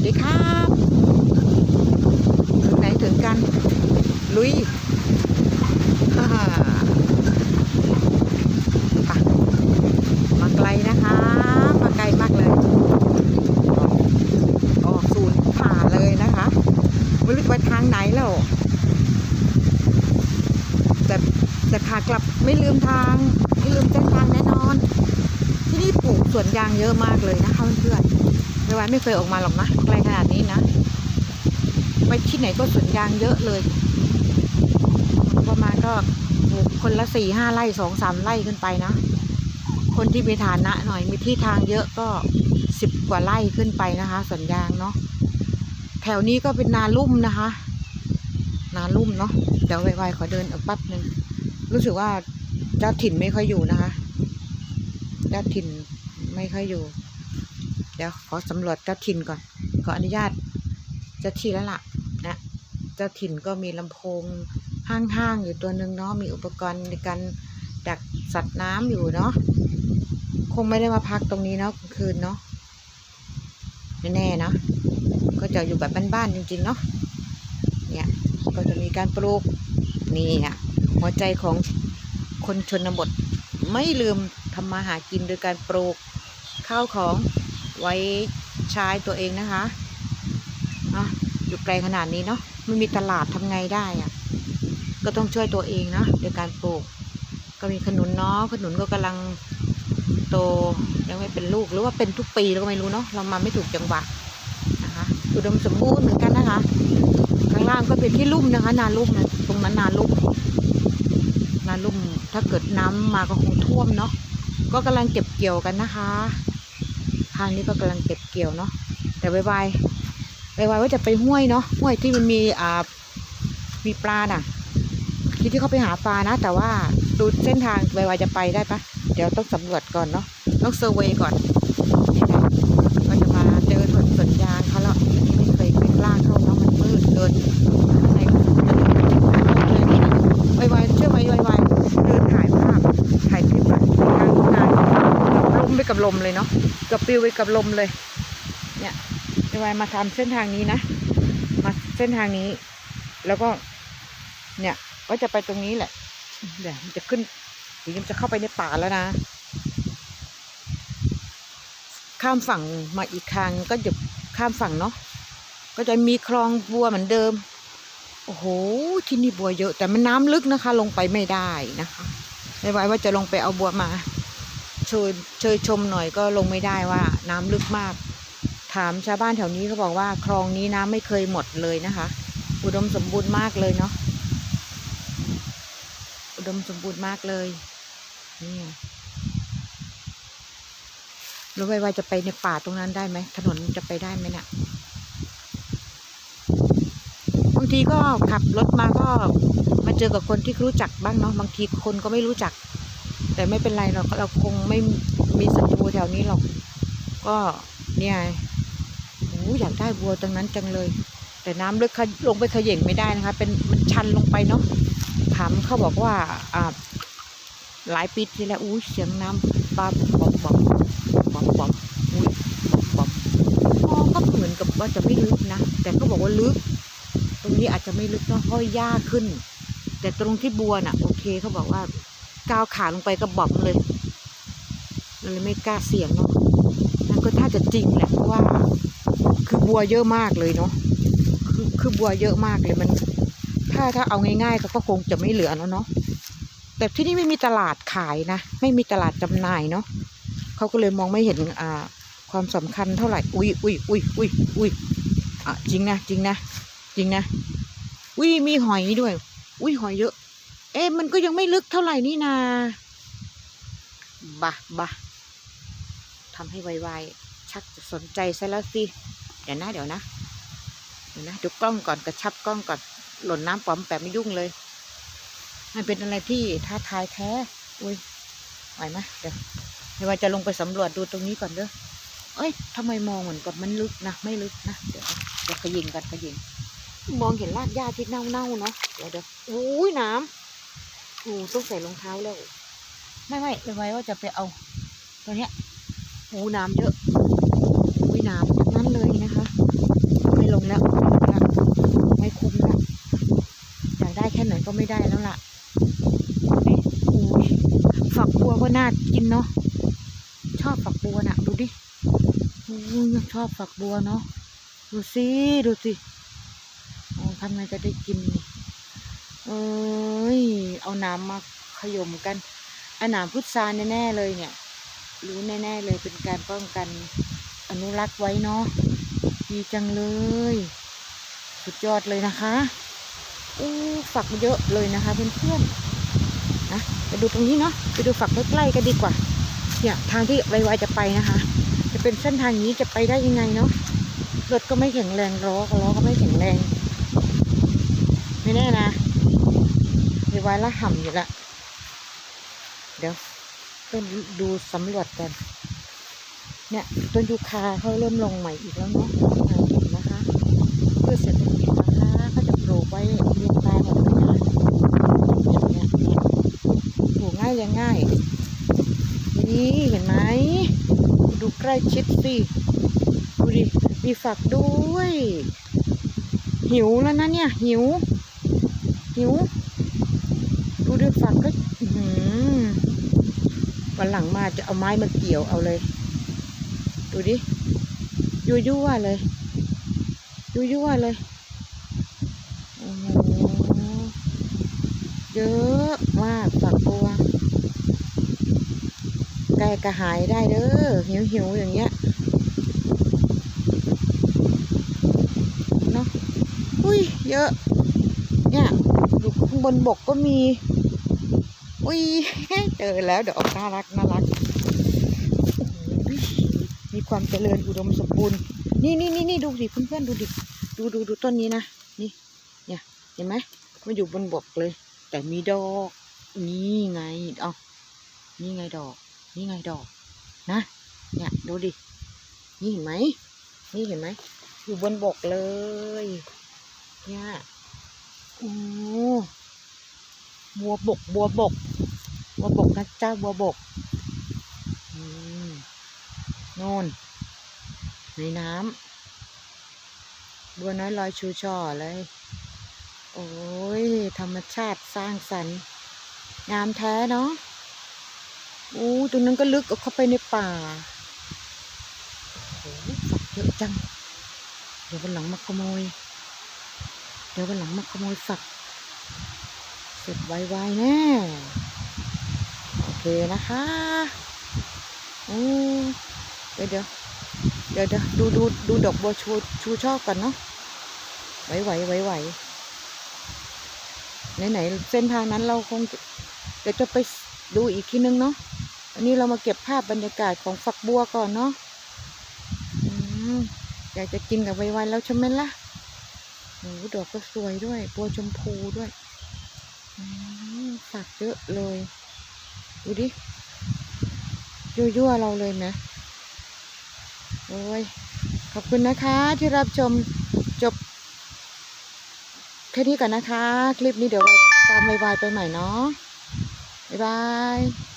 วัสดีครับ ถึงไหนถึงกัน ลุยฮ่ามาไกลนะคะ มาไกลมากเลย ออกศูนย์ผ่าเลยนะคะ ไม่รู้ไปทางไหนแล้ว แต่แต่ขากลับไม่ลืมทาง ไม่ลืมเส้นทางแน่นอน ที่นี่ปลูกสวนยางเยอะมากเลยนะคะเพื่อนๆไม่ว่าไม่เคยออกมาหรอกนะไกลขนาดนี้นะไป ที่ไหนก็สวนยางเยอะเลย ประมาณก็ปลูกคนละสี่ห้าไร่สองสามไร่ขึ้นไปนะ คนที่มีฐานะหน่อยมีที่ทางเยอะก็สิบกว่าไร่ขึ้นไปนะคะสวนยางเนาะแถวนี้ก็เป็นนาลุ่มนะคะ นาลุ่มเนาะเดี๋ยวไวๆขอเดินออกแป๊บหนึ่งรู้สึกว่าเจ้าถิ่นไม่ค่อยอยู่นะคะเจ้าถิ่นไม่ค่อยอยู่ เดี๋ยวขอสำรวจเจ้าถิ่นก่อน ขออนุญาตเจ้าที่แล้วล่ะนะ เจ้าถิ่นก็มีลำโพงห้างๆอยู่ตัวหนึ่งเนาะมีอุปกรณ์ในการดักสัตว์น้ำอยู่เนาะคงไม่ได้มาพักตรงนี้เนาะคืนเนาะแน่ๆเนาะก็จะอยู่แบบบ้านๆจริงๆเนาะเนี่ยก็จะมีการปลูกนี่อะหัวใจของคนชนบทไม่ลืมทำมาหากินโดยการปลูกข้าวของไว้ใช้ตัวเองนะคะเนาะอยู่ไกลขนาดนี้เนาะ ไม่มีตลาดทำไงได้อะก็ต้องช่วยตัวเองนะโดยการปลูก ก็มีขนุนเนาะขนุนก็กำลังโตยังไม่เป็นลูกหรือว่าเป็นทุกปีเราก็ไม่รู้เนาะเรามาไม่ถูกจังหวะนะคะอุดมสมบูรณ์เหมือนกันนะคะ ข้างล่างก็เป็นที่ลุ่มนะคะ นาลุ่มนะตรงนั้นนาลุ่มนาลุ่มถ้าเกิดน้ำมาก็คงท่วมเนาะก็กำลังเก็บเกี่ยวกันนะคะทางนี้ก็กำลังเก็บเกี่ยวเนาะแต่ไวๆ ไวๆว่าจะไปห้วยเนาะห้วยที่มันมีอ่ามีปลาน่ะคิดที่เขาไปหาปลานะ แต่ว่าดูเส้นทางไวๆจะไปได้ปะเดี๋ยวต้องสำรวจก่อนเนาะต้องเซอร์เวย์ก่อนนี่นะก็จะมาเจอสวนสวนยางเขาแล้วไม่เคยไม่กล้าเข้าเนาะมันมืดเกินในก็เลยไวๆเชื่อไหมไวๆเดินถ่ายภาพถ่ายคลิปอะกลางทุ่งนาลมไปกับลมเลยเนาะกับปิวไปกับลมเลย เนี่ย ไวๆมาทำเส้นทางนี้นะ มาเส้นทางนี้ แล้วก็ เนี่ย ก็จะไปตรงนี้แหละ เดี๋ยวมันจะขึ้นเดี๋ยวมันจะเข้าไปในป่าแล้วนะ ข้ามฝั่งมาอีกทางก็จะข้ามฝั่งเนาะ ก็จะมีคลองบัวเหมือนเดิม โอ้โห ที่นี่บัวเยอะ แต่มันน้ำลึกนะคะ ลงไปไม่ได้นะคะไม่ไว้ว่าจะลงไปเอาบัวมาเชยเชยชมหน่อยก็ลงไม่ได้ว่าน้ำลึกมาก ถามชาวบ้านแถวนี้เขาบอกว่าคลองนี้น้ำไม่เคยหมดเลยนะคะ อุดมสมบูรณ์มากเลยเนาะอุดมสมบูรณ์มากเลยนี่รู้ไว้ว่าจะไปในป่าตรงนั้นได้ไหมถนนจะไปได้ไหมเนี่ยบางทีก็ขับรถมาก็มาเจอกับคนที่รู้จักบ้างเนาะบางทีคนก็ไม่รู้จัก แต่ไม่เป็นไรเราเราคงไม่มีศัตรูแถวนี้หรอก ก็เนี่ย อู้อยากได้บัวตรงนั้นจังเลย แต่น้ำลึกลงไปเขย่งไม่ได้นะคะ เป็นมันชันลงไปเนาะถามเขาบอกว่าอ่าหลายปีที่แล้วอู้เสียงน้ำปลาบอมบอมบอมบอมอุ้ยบอมบอมก็เหมือนกับว่าจะไม่ลึกนะ แต่เขาบอกว่าลึก ตรงนี้อาจจะไม่ลึกเนาะเพราะหญ้าขึ้น แต่ตรงที่บัวน่ะ โอเคเขาบอกว่าก้าวขาลงไปก็บอมเลยเราเลยไม่กล้าเสี่ยงเนาะนั่นก็ถ้าจะจริงแหละว่า คือบัวเยอะมากเลยเนาะคือคือบัวเยอะมากเลยมัน ถ้าถ้าเอาง่ายๆก็คงจะไม่เหลือแล้วเนาะแต่ที่นี่ไม่มีตลาดขายนะ ไม่มีตลาดจำหน่ายเนาะเขาก็เลยมองไม่เห็นอ่าความสำคัญเท่าไหร่ อุ้ยอุ้ยอุ้ยอุ้ยอุ้ยอะจริงนะจริงนะจริงนะอุ้ยมีหอยด้วย อุ้ยหอยเยอะ เอ๊ะมันก็ยังไม่ลึกเท่าไหร่นี่นาบะบะทำให้ไวๆชักจะสนใจซะแล้วสิ ดี๋ยวนะเดี๋ยวนะเดี๋ยวนะดูกล้องก่อนกระชับกล้องก่อนหล่นน้ำปอมแปมไม่ยุ่งเลย มันเป็นอะไรที่ท้าทายแท้ อุ้ยไหวไหมเดี๋ยวเดี๋ยวว่าจะลงไปสำรวจดูตรงนี้ก่อนเด้อเอ้ยทำไมมองเหมือนกับมันลึกนะ ไม่ลึกนะ เดี๋ยวเดี๋ยวขยิงกันขยิงมองเห็นรากหญ้าที่เน่าๆเนาะ เดี๋ยวเดี๋ยวอุ้ยน้ำโอ้ต้องใส่รองเท้าแล้ว ไม่ไม่ไปไว้ว่าจะไปเอา ตัวเนี้ยโอ้น้ำเยอะอุ้ยน้ำทั้งนั้นเยนะคะ ได้แล้วล่ะฝักบัวก็น่ากินเนาะ ชอบฝักบัวนะดูดิชอบฝักบัวเนาะ ดูสิ ดูสิทำไมจะได้กิน เอ้ย เอาน้ำมาขย่มกันอันหนามพุทราแน่ๆเลยเนี่ย รู้แน่ๆเลยเป็นการป้องกันอนุรักษ์ไว้เนาะ ดีจังเลย สุดยอดเลยนะคะ อู้ฝักเยอะเลยนะคะเพื่อนๆนะไปดูตรงนี้เนาะไปดูฝักใกล้ๆกันดีกว่าเนี่ยทางที่ไวๆจะไปนะคะ จะเป็นเส้นทางนี้จะไปได้ยังไงเนาะรถก็ไม่แข็งแรงล้อก็ล้อก็ไม่แข็งแรง ไม่แน่นะไวๆละห่ำอยู่ละเดี๋ยวต้นดูสำรวจกัน เนี่ยต้นยูคาเขาเริ่มลงใหม่อีกแล้วเนาะนะคะ เพื่อเศรษฐกิจ จะปลูกไว้เรียงรายแบบนี้นะเนี่ยเนี่ยปลูกง่ายเลี้ยงง่าย นี่เห็นไหม ดูใกล้ชิดสิดูดิมีฝักด้วย หิวแล้วนะเนี่ย หิว หิว ดูดิฝักก็วันหลังมาจะเอาไม้มาเกี่ยวเอาเลย ดูดิยั่วยั่วๆเลยยั่วยั่วๆเลย อ้โหเยอะมากฝักบัวแก้กระหายได้เด้อหิวหิวอย่างเงี้ยเนาะอุ้ยเยอะ เนี่ยอยู่ข้างบนบกก็มี อุ้ยเจอแล้วดอกน่ารักน่ารักมีความเจริญอุดมสมบูรณ์ นี่นี่นี่นี่ดูดิเพื่อนๆดูดิดูดูดูต้นนี้นะ นี่ เนี่ยเห็นไหมมันอยู่บนบกเลย แต่มีดอก นี่ไงเอานี่ไงดอก นี่ไงดอก นะ เนี่ยดูดิ นี่เห็นไหม นี่เห็นไหม อยู่บนบกเลย เนี่ยโอ้บัวบก บัวบก บัวบกนะเจ้าบัวบกอืมโน่น ในน้ำ บัวน้อยลอยชูช่อเลย โอ้ย ธรรมชาติสร้างสรรค์ งามแท้เนาะอู้ตรงนั้นก็ลึกเข้าไปในป่าโอ้โหฝักเยอะจัง เดี๋ยววันหลังมาขโมย เดี๋ยววันหลังมาขโมยฝัก เสร็จไวๆแน่ โอเคนะคะโอ้เดี๋ยวเดี๋ยวเดี๋ยวดูดูดูดอกบัวชูชูช่อบกันเนาะไหวไหวไหวไหว ไหนๆเส้นทางนั้นเราคงเดี๋ยวจะไปดูอีกทีนึงเนาะอันนี้เรามาเก็บภาพบรรยากาศของฝักบัวก่อนเนาะออยากจะกินกับไวๆแล้วใช่ไหมล่ะโอ้ดอกก็สวยด้วยบัวชมพูด้วยฝักเยอะเลย ดูดิ ยั่วๆเราเลยนะโอ้ยขอบคุณนะคะที่รับชมจบ ค่นี้ก่อนนะคะ คลิปนี้เดี๋ยวไว้ตามไวๆไปใหม่เนาะบ๊ายบาย